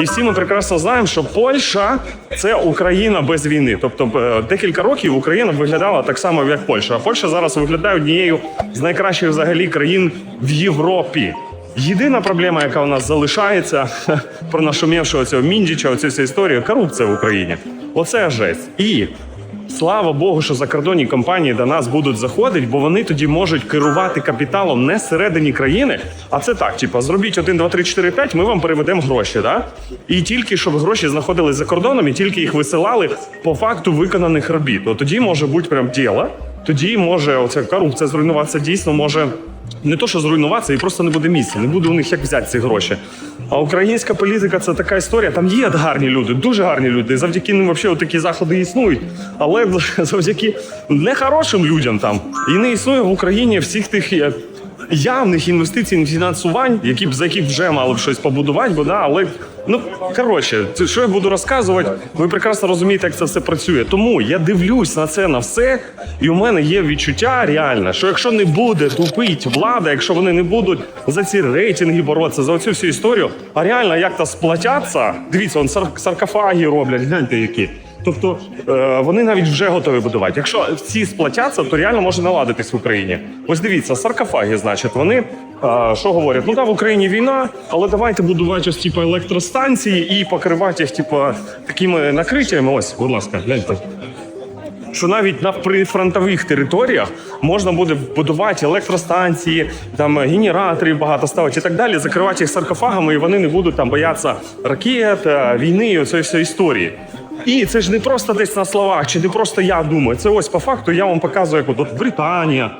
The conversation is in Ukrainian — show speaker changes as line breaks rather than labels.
І всі ми прекрасно знаємо, що Польща це Україна без війни. Тобто е, декілька років Україна виглядала так само, як Польща. А Польща зараз виглядає однією з найкращих взагалі країн в Європі. Єдина проблема, яка у нас залишається про нашумівшого цього Міндіча, оцю всю історію корупція в Україні. Оце жесть. І Слава Богу, що закордонні компанії до нас будуть заходити, бо вони тоді можуть керувати капіталом не всередині країни, а це так: типу, зробіть 1, 2, 3, 4, 5, ми вам переведемо гроші. Да? І тільки щоб гроші знаходились за кордоном, і тільки їх висилали по факту виконаних робіт. От тоді може бути прям діло. Тоді може оця корупція зруйнуватися дійсно може не то, що зруйнуватися, і просто не буде місця, не буде у них як взяти ці гроші. А українська політика це така історія. Там є гарні люди, дуже гарні люди. і Завдяки ним взагалі такі заходи існують. Але завдяки нехорошим людям там і не існує в Україні всіх тих. Явних інвестицій, фінансувань, які б за які вже мали б щось побудувати, бо да, але ну коротше, це що я буду розказувати, ви прекрасно розумієте, як це все працює. Тому я дивлюсь на це на все, і у мене є відчуття реальне, що якщо не буде тупить влада, якщо вони не будуть за ці рейтинги боротися, за оцю всю історію, а реально як то сплатяться, дивіться, он сар- саркофаги роблять, гляньте які. Тобто е, вони навіть вже готові будувати. Якщо всі сплатяться, то реально може наладитись в Україні. Ось дивіться, саркофаги, значить, вони е, що говорять? Ну да, в Україні війна, але давайте будувати ось типу електростанції і покривати їх, типу, такими накриттями. Ось, будь ласка, гляньте. Що навіть на прифронтових територіях можна буде будувати електростанції, там генераторів багато ставити і так далі, закривати їх саркофагами, і вони не будуть там боятися ракет, е, війни і цієї всієї історії. І це ж не просто десь на словах, чи не просто я думаю. Це ось по факту я вам показую, як от, Британія,